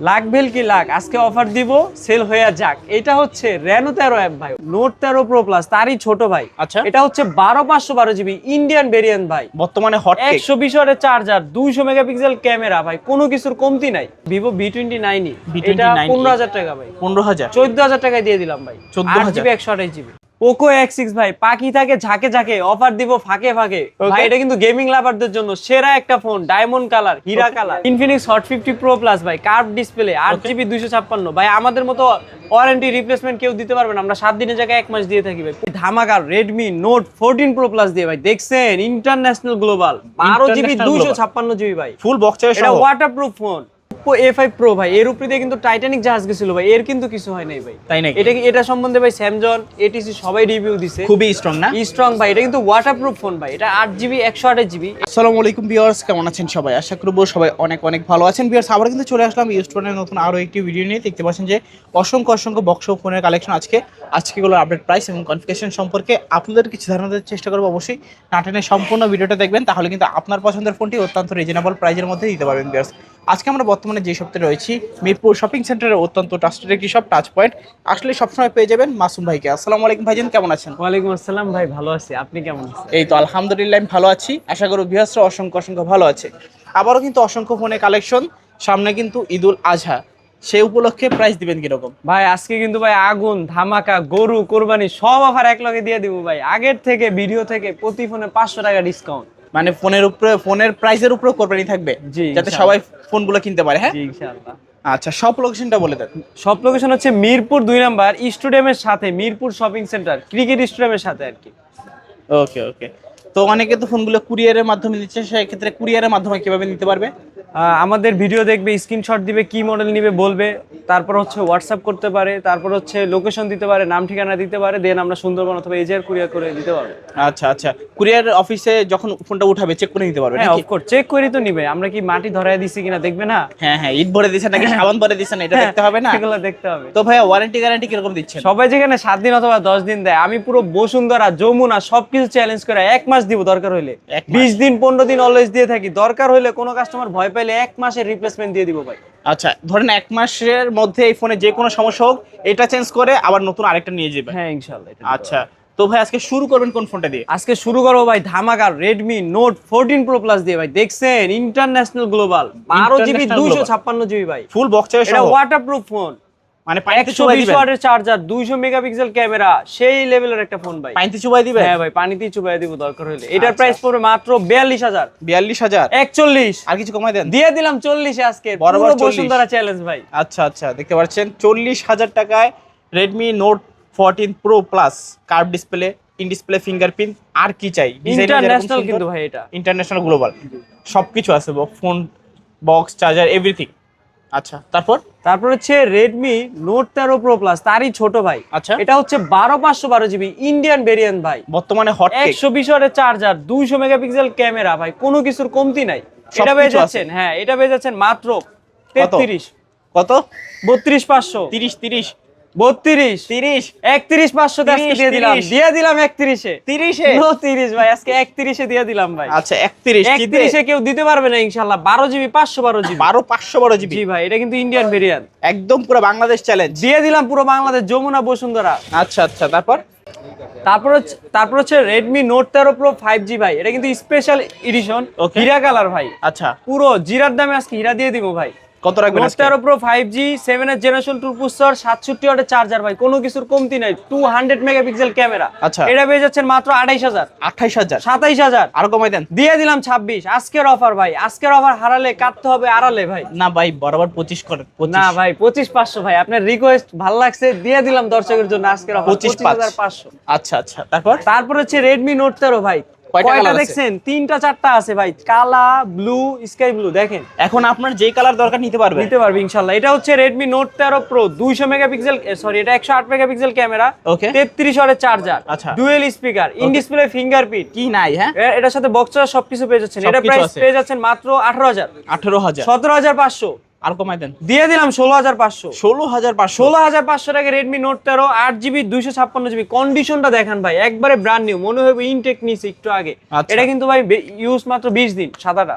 লাখ কি লাখ? আজকে অফার দিব সেল হয়ে যাক। এটা হচ্ছে রেনো তেরো অ্যাপ ভাই। নোট তেরো প্রো প্লাস তারই ছোট ভাই। আচ্ছা। এটা হচ্ছে বারো পাঁচশো বারো জিবি ইন্ডিয়ান ভেরিয়েন্ট ভাই। বর্তমানে হট একশো বিশ ওয়াটের চার্জার দুইশো মেগাপিক্সেল ক্যামেরা ভাই। কোনো কিছুর কমতি নাই। ভিভো বি টোয়েন্টি নাইনই V29 এটা পনেরো হাজার টাকা ভাই। পনেরো হাজার। চোদ্দ হাজার টাকায় দিয়ে দিলাম ভাই। 14,000 জিবি একশো আঠাশ জিবি পোকো এক্স সিক্স ভাই পাখি থাকে ঝাঁকে ঝাঁকে অফার দিব ফাঁকে ফাঁকে। ভাই এটা কিন্তু গেমিং লাভারদের জন্য সেরা একটা ফোন ডায়মন্ড কালার হীরা colour Infinix hot fifty pro plus ভাই কার্ভ ডিসপ্লে আট জিবি দুইশো ছাপ্পান্ন। ভাই আমাদের মতো ওয়ারেন্টি রিপ্লেসমেন্ট কেউ দিতে পারবে না আমরা সাত দিনের জায়গায় এক মাস দিয়ে থাকি ভাই। ধামাকার Redmi note fourteen pro plus দিয়ে ভাই দেখছেন? ইন্টারন্যাশনাল গ্লোবাল বারো জিবি দুইশো। ছাপ্পান্ন জিবি ভাই। ফুল বক্সের এটা waterproof phone Oppo A5 Pro ভাই এর উপরে দিয়ে কিন্তু টাইটানিক জাহাজ গেছিল ভাই এর কিন্তু কিছু হয় নাই ভাই। তাই নাকি? এটা কি এটা সম্বন্ধে ভাই স্যামজন এটিসি সবাই রিভিউ দিছে। খুবই স্ট্রং না? স্ট্রং ভাই এটা কিন্তু ওয়াটারপ্রুফ ফোন ভাই এটা আট জিবি একশো আঠাশ জিবি আসসালামু আলাইকুম ভিউয়ার্স কেমন আছেন সবাই? আশা করব সবাই অনেক অনেক ভালো আছেন। ভিউয়ার্স আবার কিন্তু চলে আসলাম ইউস্টোনের নতুন আরও একটি ভিডিও নিয়ে। দেখতে পাচ্ছেন যে অসংখ্য অসংখ্য বক্স ফোনের কালেকশন আজকে। আজকেগুলোর আপডেট প্রাইস এবং কনফিগেশন সম্পর্কে আপনাদের কিছু ধারণা দেওয়ার চেষ্টা করব অবশ্যই। নাটেনের সম্পূর্ণ ভিডিওটা দেখবেন তাহলে কিন্তু আপনার পছন্দের ফোনটি অত্যন্ত রিজনেবল প্রাইজের মধ্যে দিতে পারবেন ভিউয়ার্স আজকে আমরা বর্তমানে যে সপ্তাহে রয়েছি মিরপুর শপিং সেন্টারের অত্যন্ত ট্রাস্টেড একটি শপ টাচ পয়েন্ট আসলে সবসময় পেয়ে যাবেন মাসুম ভাইকে। আসসালামু আলাইকুম ভাইজান কেমন আছেন? ওয়ালাইকুম আসসালাম ভাই ভালো আছি। আপনি কেমন আছেন? এই তো আলহামদুলিল্লাহ আমি ভালো আছি। আশা করি ভিউয়ার্সরা অসংখ্য অসংখ্য ভালো আছে। আবারও কিন্তু অসংখ্য ফোনে কালেকশন সামনে কিন্তু ঈদুল আজহা। সেই উপলক্ষে প্রাইস দিবেন কীরকম? ভাই আজকে কিন্তু ভাই আগুন ধামাকা গরু কোরবানি সব অফার এক লগে দিয়ে দিব ভাই। আগের থেকে ভিডিও থেকে প্রতি ফোনে পাঁচশো টাকা ডিসকাউন্ট মানে ফোনের উপরে ফোনের প্রাইসের উপরে কোরবানি থাকবে যাতে। সবাই ফোনগুলো কিনতে পারে হ্যাঁ? ইনশাআল্লাহ আচ্ছা সব লোকেশনটা বলে দেন। সব লোকেশন হচ্ছে মিরপুর দুই নাম্বার স্টেডিয়ামের সাথে মিরপুর শপিং সেন্টার ক্রিকেট স্টেডিয়ামের সাথে আর কি। ওকে ওকে তো অনেকে তো ফোনগুলো কুরিয়ারের মাধ্যমে দিচ্ছে সেক্ষেত্রে কুরিয়ারের মাধ্যমে কীভাবে নিতে পারবে? আমাদের ভিডিও দেখবে স্ক্রিনশট দিবে কি মডেল নিবে বলবে। তারপর হচ্ছে হোয়াটসঅ্যাপ করতে পারে তারপর হচ্ছে লোকেশন দিতে পারে নাম ঠিকানা দিতে পারে দেন আমরা সুন্দরবন অথবা এজিআর কুরিয়ার করে দিতে পারব। আচ্ছা আচ্ছা। কুরিয়ার অফিসে যখন ফোনটা উঠাবে চেক করে নিতে পারবে হ্যাঁ? অফকোর্স চেক করে তো নিবে। আমরা কি মাটি ধরায় দিছি কিনা দেখবে না? হ্যাঁ হ্যাঁ ঈদ ভরে দিচ্ছেন নাকি সাবান ভরে দিচ্ছেন এটা দেখতে হবে না? এগুলো দেখতে হবে। তো ভাইয়া ওয়ারেন্টি গ্যারান্টি কীরকম দিচ্ছেন? সবাই যেখানে সাত দিন অথবা দশ দিন দেয় আমি পুরো বসুন্ধরা যমুনা সবকিছু চ্যালেঞ্জ করে এক মাস দিব দরকার হইলে? বিশ দিন পনেরো দিন অলওয়েজ দিয়ে থাকি। দরকার হইলে কোনো কাস্টমার ভয় পাইলে এক মাসের রিপ্লেসমেন্ট দিয়ে দিব ভাই। আচ্ছা ধরেন এক মাসের মধ্যে এই ফোনে যে কোনো সমস্যা হোক এটা চেঞ্জ করে আবার নতুন আরেকটা নিয়ে যাবে। হ্যাঁ ইনশাআল্লাহ আচ্ছা তো ভাই আজকে শুরু করবেন কোন ফোনটা দিয়ে? আজকে শুরু করব ভাই ধামাকার Redmi note fourteen pro plus দিয়ে ভাই। দেখছেন ইন্টারন্যাশনাল গ্লোবাল বারো জিবি দুইশো। ছাপ্পান্ন জিবি ভাই। ফুল বক্স এটা ওয়াটারপ্রুফ ফোন মানে পানিতে চুবাই দিবেন? ওয়াটের চার্জার দুইশো মেগাপিক্সেল ক্যামেরা সেই লেভেলের একটা ফোন ভাই। পানিতে চুবাই দিবেন? হ্যাঁ ভাই পানিতেই চুবাই দিব দরকার হলে। এটার আচ্ছা। প্রাইস পড়বে মাত্র বিয়াল্লিশ হাজার। বিয়াল্লিশ হাজার? একচল্লিশ। আর কিছু কমাই দেন? দিয়ে দিলাম চল্লিশে আজকে। বরাবর 40 বসুন্ধরা চ্যালেঞ্জ ভাই। আচ্ছা আচ্ছা দেখতে পাচ্ছেন চল্লিশ হাজার টাকায় Redmi note fourteen pro plus curve display in display fingerprint আর কি চাই? ইন্টারন্যাশনাল কিন্তু ভাই এটা। ইন্টারন্যাশনাল গ্লোবাল সবকিছু আছে ফোন বক্স চার্জার এভরিথিং আচ্ছা তারপর? তারপর হচ্ছে রেডমি নোট তেরো প্রো প্লাস তারই ছোট ভাই। আচ্ছা। এটা হচ্ছে বারো পাঁচশো বারো জিবি ইন্ডিয়ান ভেরিয়েন্ট ভাই। বর্তমানে হট কেক একশো বিশ ওয়াটের চার্জার দুইশো মেগাপিক্সেল ক্যামেরা ভাই কোনো কিছুর কমতি নাই। এটা পেয়ে যাচ্ছেন হ্যাঁ এটা পেয়ে যাচ্ছেন মাত্র তেত্রিশ। কত? বত্রিশ পাঁচশো। তিরিশ তিরিশ। বত্রিশ। তিরিশ। একত্রিশ পাঁচশো আজকে 30, দিয়ে দিলাম। 30 দিয়ে দিলাম একত্রিশে। তিরিশে? তিরিশ ভাই আজকে একত্রিশে দিয়ে দিলাম ভাই। আচ্ছা একত্রিশ একত্রিশে কেউ দিতে পারবে না ইনশাল্লাহ বারো জিবি পাঁচশো বারো জিবি। বারো পাঁচশো বারো জিবি। ভাই এটা কিন্তু ইন্ডিয়ান ভেরিয়েন্ট একদম পুরো বাংলাদেশ চ্যালেঞ্জ দিয়ে দিলাম পুরো বাংলাদেশ যমুনা বসুন্ধরা। আচ্ছা আচ্ছা তারপর? তারপর হচ্ছে তারপর হচ্ছে রেডমি নোট তেরো প্রো ফাইভ জি ভাই। এটা কিন্তু স্পেশাল এডিশন. হীরা কালার ভাই। আচ্ছা। পুরো জিরার দামে আজকে হীরা দিয়ে দিব ভাই। কত রাখবেন note pro five G seven এর জেনারেশন টু পুস্তর সাতষট্টি ওয়াটের চার্জার ভাই কোনো কিছুর কমতি নাই টু হান্ড্রেড মেগাপিক্সেল ক্যামেরা আচ্ছা। এটা পেয়ে যাচ্ছেন মাত্র আঠাইশ হাজার। আঠাইশ হাজার? সাতাইশ হাজার। আরও কমাই দেন। দিয়ে দিলাম ছাব্বিশ। আজকের অফার ভাই আজকের অফার হারালে কাটতে হবে আড়ালে ভাই। না ভাই বরাবর পঁচিশ করেন না ভাই পঁচিশ পাঁচশো ভাই আপনার রিকোয়েস্ট ভালো লাগছে দিয়ে দিলাম দর্শকের জন্য আজকের অফার 25 পঁচিশ হাজার পাঁচশো। আচ্ছা আচ্ছা তারপর? তারপর হচ্ছে রেডমি নোট তেরো ভাই কয়টা দেখছেন? তিনটা চারটা আছে ভাই। কালা ব্লু স্কাই ব্লু দেখেন। এখন আপনার যে কালার দরকার নিতে পারবেন। নিতে পারবে ইনশাআল্লাহ। এটা হচ্ছে Redmi Note 13 Pro 200 megapixel sorry এটা 108 মেগাপিক্সেল ক্যামেরা 33 ওয়াটের চার্জার আচ্ছা। Dual speaker in display fingerprint কি নাই হ্যাঁ? এটার সাথে বক্স সবকিছু পেয়ে যাচ্ছেন। এটা প্রাইস পেয়ে যাচ্ছেন মাত্র 18000 18000 17500 আর কমাই দেন। দিয়ে দিলাম ষোলো হাজার পাঁচশো। ষোলো হাজার পাঁচশো। ষোলো হাজার পাঁচশো টাকা রেডমি নোট তেরো আট জিবি দুইশো ছাপ্পান্ন জিবি কন্ডিশনটা দেখেন ভাই একবারে ব্র্যান্ড নিউ মনে হবে ইনটেক নিয়েছে একটু আগে। আচ্ছা। এটা কিন্তু ভাই ইউজ মাত্র বিশ দিন সাদাটা।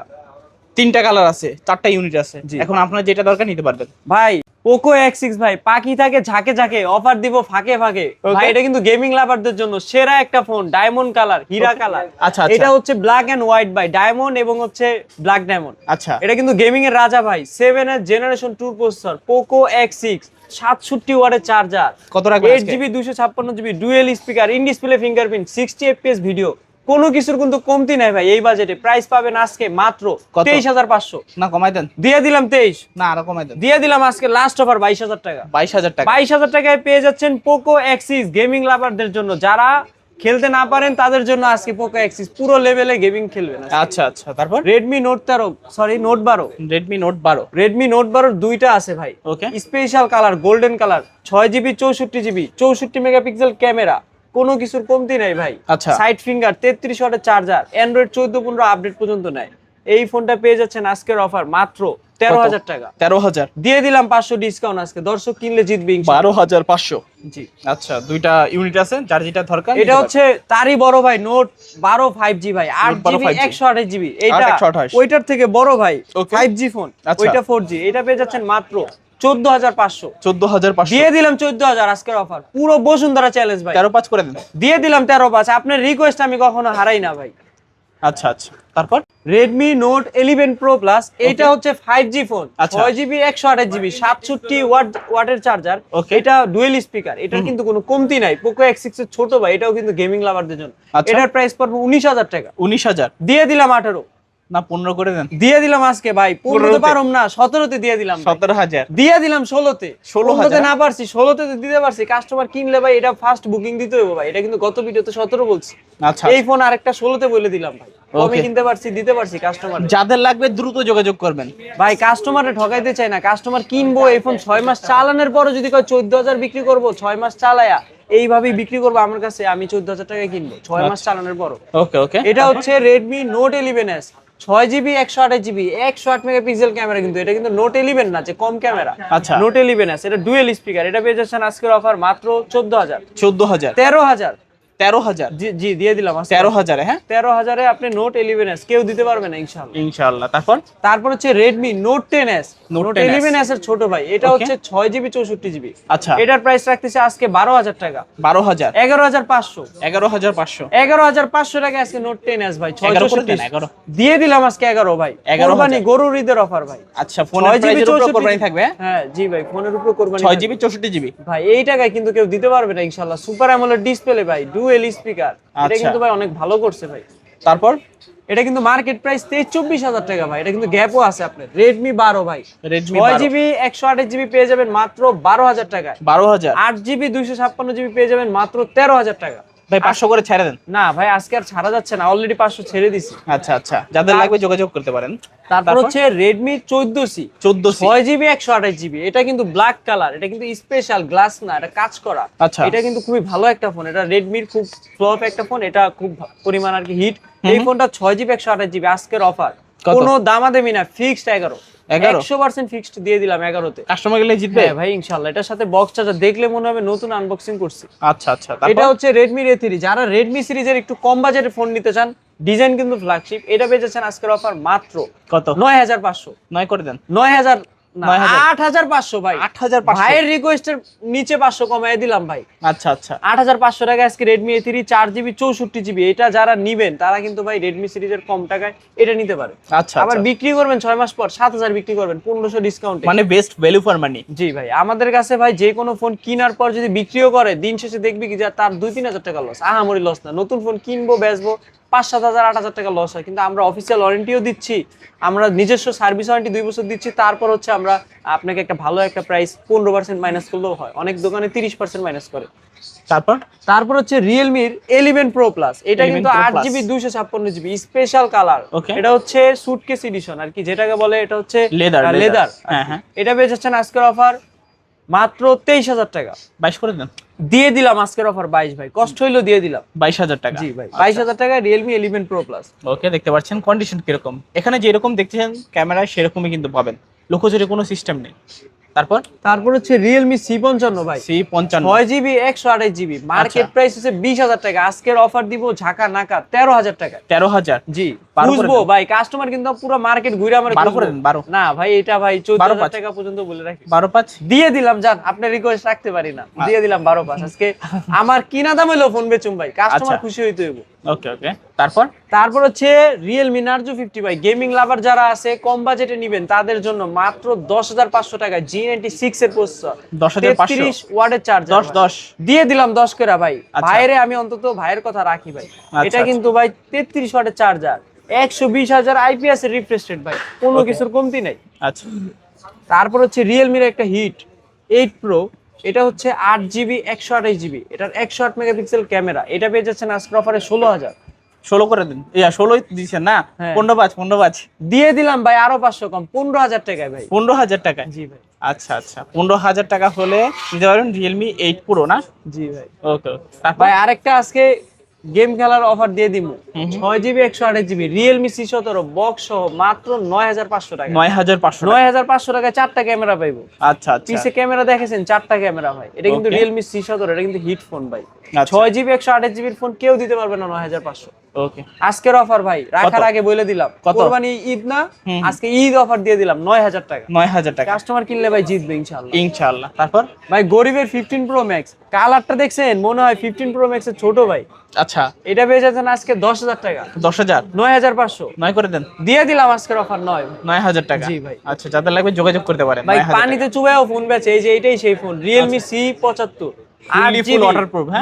তিনটা কালার আছে চারটা ইউনিট আছে। এখন আপনার যেটা দরকার নিতে পারবেন। ভাই পোকো এক্স সিক্স ভাই পাখি থাকে ঝাঁকে ঝাঁকে অফার দিব ফাঁকে ফাঁকে। ভাই এটা কিন্তু গেমিং লাভারদের জন্য সেরা একটা ফোন ডায়মন্ড কালার হীরা কালার আচ্ছা, আচ্ছা। এটা হচ্ছে ব্ল্যাক এন্ড হোয়াইট ভাই ডায়মন্ড এবং হচ্ছে ব্ল্যাক ডায়মন্ড আচ্ছা। এটা কিন্তু গেমিং এর রাজা ভাই সেভেন এর generation two processor Poco X six সাতষট্টি ওয়ার্ডের চার্জার কত রাখবেন এইট? জিবি দুশো ছাপ্পান্ন GB dual speaker in display fingerprint sixty FPS video কোনো কিছুর কিন্তু কমতি নাই ভাই এই বাজেটে প্রাইস পাবেন আজকে মাত্র তেইশ হাজার পাঁচশো। না কমাই দেন। দিয়ে দিলাম তেইশ। না আরও কমাই দেন। দিয়ে দিলাম আজকে লাস্ট অফার বাইশ হাজার টাকা। বাইশ হাজার টাকা। বাইশ হাজার টাকায় পেয়ে যাচ্ছেন পোকো এক্সিস গেমিং লাভারদের জন্য। যারা খেলতে না পারেন তাদের জন্য আজকে পোকো এক্সিস পুরো লেভেলে গেমিং খেলবেন আচ্ছা আচ্ছা তারপর? রেডমি নোট তেরো সরি নোট বারো। রেডমি নোট বারো। রেডমি নোট বারোর দুইটা আছে ভাই। Okay special colour golden colour ছয় জিবি চৌষট্টি জিবি চৌষট্টি মেগাপিক্সেল ক্যামেরা কোনো কিছুর কমতি নাই ভাই। আচ্ছা। সাইড ফিঙ্গার তেত্রিশ ওয়াটের চার্জার অ্যান্ড্রয়েড চোদ্দ পনেরো আপডেট পর্যন্ত নাই। এই ফোনটা পেয়ে যাচ্ছেন আজকের অফার মাত্র তেরো হাজার টাকা। তেরো হাজার। দিয়ে দিলাম পাঁচশো ডিসকাউন্ট আজকে। দর্শক কিনলে জিতবে বারো হাজার পাঁচশো। জি। আচ্ছা দুইটা ইউনিট আছে যার যেটা দরকার এটা হচ্ছে তারই বড় ভাই নোট বারো ফাইভ জি ভাই। আট Note 12 জিবি একশো আঠাশ জিবি এইটা ওইটার থেকে বড় ভাই. Five G phone. ওইটা ফোর জি এটা পেয়ে যাচ্ছেন মাত্র চোদ্দ হাজার পাঁচশো। চোদ্দ হাজার পাঁচশো। দিয়ে দিলাম চোদ্দ হাজার আজকের অফার পুরো বসুন্ধরা চ্যালেঞ্জ ভাই। তেরো পাঁচ করে দেন। দিয়ে দিলাম তেরো পাঁচ। আপনার রিকোয়েস্ট আমি কখনো হারাই না ভাই। আচ্ছা আচ্ছা। তারপর? এটা হচ্ছে ফোন আচ্ছা। ছয় জিবি একশো আঠাশ জিবি সাতষট্টি ওয়াট ওয়াটের চার্জার. এটা ডুয়েল স্পিকার এটার কিন্তু কোনো কমতি নাই। পোকো এক্স সিক্স এর ছোট ভাই এটাও কিন্তু গেমিং লাভারদের জন্য। আচ্ছা। এটার প্রাইস পড়বে উনিশ হাজার টাকা। উনিশ হাজার। দিয়ে দিলাম আঠারো। না পনেরো করে দেন। দিয়ে দিলাম আজকে ভাই পনেরোতে? পারম না সতেরোতে দিয়ে দিলাম সতেরো হাজার। দিয়ে দিলাম ষোলোতে। 16,000 ষোলোতে না পারছি ষোলোতে তো দিতে পারছি কাস্টমার কিনলে ভাই এটা ফার্স্ট বুকিং দিতে হবে ভাই। এটা কিন্তু গত ভিডিওতে সতেরো বলছি। আচ্ছা। এই ফোন আরেকটা ষোলোতে বলে দিলাম ভাই। কমে Okay. কিনতে পারছি দিতে পারছি কাস্টমার যাদের লাগবে দ্রুত যোগাযোগ করবেন। ভাই কাস্টমারে ঠকাইতে চাই না। কাস্টমার কিনবো এই ফোন ছয় মাস চালানোর পরে যদি কয় চোদ্দ হাজার বিক্রি করব ছয় মাস চালায়া এইভাবেই বিক্রি করব আমার কাছে আমি চোদ্দ হাজার টাকায় কিনবো ছয় মাস চালানোর পরও। ওকে ওকে এটা হচ্ছে রেডমি নোট ইলেভেন এস ছয় জিবি একশো আঠাশ জিবি একশো আট মেগাপিক্সেল ক্যামেরা কিন্তু। এটা কিন্তু নোট ইলেভেন না যে কম ক্যামেরা আচ্ছা। নোট ইলেভেন আছে। এটা ডুয়েল স্পিকার এটা পেয়ে যাচ্ছেন আজকের অফার মাত্র চোদ্দ হাজার। চোদ্দ হাজার। তেরো হাজার। তেরো হাজার। জি দিয়ে দিলাম তেরো হাজারে হ্যাঁ? তেরো হাজারে আপনি নোট ইলেভেন এস কেউ দিতে পারবে না ইনশাল্লাহ ইনশাআল্লাহ তারপর? তারপর হচ্ছে Redmi note ten S note eleven S এর ছোট ভাই এটা হচ্ছে ছয় জিবি চৌষট্টি জিবি আচ্ছা। এটার প্রাইস রাখতেছে আজকে বারো হাজার টাকা। বারো হাজার। এগারো হাজার পাঁচশো। এগারো হাজার পাঁচশো। এগারো হাজার পাঁচশো টাকা আজকে নোট টেন এস ভাই ছয় চৌষট্টি। দেন, 11 দিয়ে দিলাম আজকে এগারো ভাই। 11 কোরবানি গরুর ঈদের অফার ভাই। আচ্ছা ফোনের জিবি চৌষট্টি থাকবে হ্যাঁ? হ্যাঁ জি ভাই ফোনের উপর কোরবানি ছয় জিবি চৌষট্টি জিবি ভাই এই টাকায় কিন্তু কেউ দিতে পারবে না ইনশাল্লাহ সুপার অ্যামোলেড ডিসপ্লে ভাই ডুয়েল স্পিকার এটা আচ্ছা। কিন্তু ভাই অনেক ভালো করছে ভাই। তারপর? এটা কিন্তু মার্কেট প্রাইস চব্বিশ হাজার টাকা ভাই। এটা কিন্তু গ্যাপও আছে আপনার। রেডমি বারো ভাই। ছয় জিবি একশো আঠাশ জিবি পেয়ে যাবেন মাত্র বারো হাজার টাকায়। বারো হাজার? আট জিবি দুইশো ছাপ্পান্ন জিবি পেয়ে যাবেন মাত্র তেরো হাজার টাকা। ভাই পাঁচশো করে ছেড়ে দেন। না ভাই আজকে আর ছাড়া যাচ্ছে না অলরেডি পাঁচশো ছেড়ে দিছি। আচ্ছা আচ্ছা যাদের লাগবে যোগাযোগ করতে পারেন। তারপর হচ্ছে রেডমি চোদ্দ সি চোদ্দ ছয় জিবি একশো আঠাশ জিবি এটা কিন্তু ব্ল্যাক কালার এটা কিন্তু স্পেশাল গ্লাস না এটা কাজ করা। আচ্ছা। এটা কিন্তু খুবই ভালো একটা ফোন এটা রেডমির খুব ফ্লপ একটা ফোন এটা খুব পরিমাণ আর কি হিট এই ফোনটা ছয় জিবি একশো আঠাশ জিবি আজকের অফার? কোনো দামাদামি না ফিক্সড এগারো। 11? একশো পার্সেন্ট ফিক্সড দিয়ে দিলাম এগারোতে। কাস্টমার গেলে জিতবে? হ্যাঁ ভাই ইনশাল্লাহ এটার সাথে বক্স চার্জার দেখলে মনে হবে নতুন আনবক্সিং করছি। আচ্ছা আচ্ছা। এটা হচ্ছে রেডমি রে থ্রি যারা রেডমি সিরিজের একটু কম বাজারে ফোন নিতে চান ডিজাইন কিন্তু ফ্ল্যাগশিপ এটা পেয়েছেন আজকের অফার মাত্র কত? নয় হাজার পাঁচশো। নয় করে দেন। নয় হাজার না, 9,000 আট হাজার পাঁচশো ভাই। আট হাজার পাঁচশো। ভাইয়ের রিকোয়েস্টের নিচে পাঁচশো কমাই দিলাম ভাই। আচ্ছা আচ্ছা। আট হাজার পাঁচশো টাকা আজকে রেডমি এ থ্রি চার জিবি চৌষট্টি জিবি এটা যারা নিবেন তারা কিন্তু ভাই রেডমি সিরিজের কম টাকায় এটা নিতে পারে। আচ্ছা আবার আচ্ছা। বিক্রি করবেন ছয় মাস পর সাত হাজার বিক্রি করবেন পনেরোশো ডিসকাউন্ট মানে বেস্ট ভ্যালু ফর মানি জি ভাই আমাদের কাছে ভাই যে কোনো ফোন কেনার পর যদি বিক্রিও করে দিন শেষে দেখবি কি যে তার দুই তিন হাজার টাকা লস আহামরি লস না নতুন ফোন কিনবো বেচবো পাঁচ সাত হাজার আট হাজার টাকা লস হয়। কিন্তু আমরা অফিসিয়াল ওয়ারেন্টিও দিচ্ছি আমরা নিজস্ব সার্ভিস ওয়ারেন্টি দুই বছর দিচ্ছি তারপর হচ্ছে আমরা আপনাকে একটা ভালো একটা প্রাইস পনেরো পার্সেন্ট মাইনাস করলেও হয়। অনেক দোকানে তিরিশ পার্সেন্ট মাইনাস করে। তারপর? তারপর হচ্ছে রিয়েলমির এলিভেন প্রো প্লাস এটা কিন্তু আট জিবি দুইশো ছাপ্পান্ন জিবি স্পেশাল কালার. এটা হচ্ছে সুটকেস এডিশন আর কি যেটাকে বলে এটা হচ্ছে। লেদার হ্যাঁ, হ্যাঁ। এটা পেয়ে যাচ্ছেন আজকের অফার মাত্র তেইশ হাজার টাকা। বাইশ করে দেন। দিয়ে দিলাম আজকের অফার বাইশ ভাই। কষ্ট হইল দিয়ে দিলাম। বাইশ হাজার টাকা। জি ভাই বাইশ হাজার টাকা Realme eleven pro plus okay দেখতে পাচ্ছেন কন্ডিশন কীরকম। এখানে যেরকম দেখছেন ক্যামেরায় সেরকমই কিন্তু পাবেন। লোকজোরে কোনো সিস্টেম নেই। তারপর? তারপর হচ্ছে রিয়েলমি সি পঞ্চান্ন ভাই। সি পঞ্চান্ন। ছয় জিবি একশো আঠাশ জিবি মার্কেট। প্রাইস হচ্ছে বিশ হাজার টাকা। আজকের অফার দিব ঝাঁকা নাকা তেরো হাজার টাকা। তেরো হাজার? জি। বুঝব ভাই কাস্টমার কিন্তু পুরো মার্কেট ঘুরে আমার বারো করে দেন, বারো। না ভাই এটা ভাই চোদ্দ হাজার টাকা পর্যন্ত বলে রাখি। বারো পাঁচ? দিয়ে দিলাম জান আপনার রিকোয়েস্ট রাখতে পারি না। দিয়ে দিলাম বারো পাঁচ। আজকে আমার কিনা দাম হলো ফোন বেচুম ভাই। কাস্টমার আচ্ছা। খুশি হইতে হইব। ওকে ওকে তারপর? তারপর হচ্ছে রিয়েলমি নার্জো ফিফটি ভাই গেমিং লাভার যারা আছে কম বাজেটে নিবেন তাদের জন্য মাত্র দশ হাজার পাঁচশো টাকা জি নাইনটি সিক্স এর প্রসেসর 10,500 তেত্রিশ ওয়ার্ডের চার্জার দশ দশ। দিয়ে দিলাম দশ করে ভাই। আচ্ছা। ভাইরে আমি অন্তত ভাইয়ের কথা রাখি ভাই। আচ্ছা, এটা আচ্ছা। কিন্তু ভাই তেত্রিশ ওয়াটের চার্জার একশো বিশ হাজার আইপিএস এর রিফ্রেশ রেট ভাই। কোনো কিছুর কমতি নাই। আচ্ছা। তারপর হচ্ছে রিয়েলমির একটা হিট এইট প্রো এটা হচ্ছে আট জিবি একশো আঠাশ জিবি। এটার একশো আট মেগাপিক্সেল ক্যামেরা। এটা পেয়ে যাচ্ছেন আজকের অফারে ষোলো হাজার। ষোলো করে দিন। ইয়া ষোলোই দিচ্ছেন না? হ্যাঁ। পনেরো পাঁচ পনেরো পাঁচ। দিয়ে দিলাম ভাই আরও পাঁচশো কম পনেরো হাজার টাকায় ভাই। পনেরো হাজার টাকায়? জি ভাই। আচ্ছা আচ্ছা। পনেরো হাজার টাকা হলে নিতে পারবেন রিয়েলমি এইট প্রো না? জি ভাই। ওকে তারপর? ভাই আরেকটা আজকে গেম খেলার অফার দিয়ে দিব। ছয় জিবি একশো আঠাশ জিবি রিয়েলমি সি সতেরো বক্স সহ মাত্র নয় হাজার পাঁচশো টাকা। নয় হাজার পাঁচশো নয় হাজার পাঁচশো টাকায় চারটা ক্যামেরা পাইবো। আচ্ছা পিসে পিছে ক্যামেরা দেখেছেন চারটা ক্যামেরা ভাই। এটা কিন্তু রিয়েলমি সি সতেরো এটা কিন্তু হিট ফোন ভাই। আচ্ছা। ছয় জিবি একশো আঠাশ জিবির ফোন কেউ দিতে পারবে না নয় হাজার পাঁচশো। আজকের অফার ভাই রাখার আগে বলে দিলাম। কোরবানি ঈদ না আজকে ঈদ অফার দিয়ে দিলাম 9000 টাকা। 9000 টাকা। কাস্টমার কিনলে ভাই জিতবে ইনশাআল্লাহ। ইনশাআল্লাহ। তারপর? ভাই গরিবের 15 প্রো ম্যাক্স কালারটা দেখছেন? মনে হয় 15 প্রো ম্যাক্সের ছোট ভাই। আচ্ছা। এটা পেয়ে যাচ্ছেন আজকে 10000 টাকা। 10000 9500 নয় করে দেন। দিয়ে দিলাম আজকের অফার নয়। 9000 টাকা। জি ভাই। আচ্ছা যাদের লাগবে যোগাযোগ করতে পারেন। ভাই পানিতে চুবায়ও ফোন বেচে এই যে এটাই সেই ফোন Realme আচ্ছা। C75 হ্যাঁ?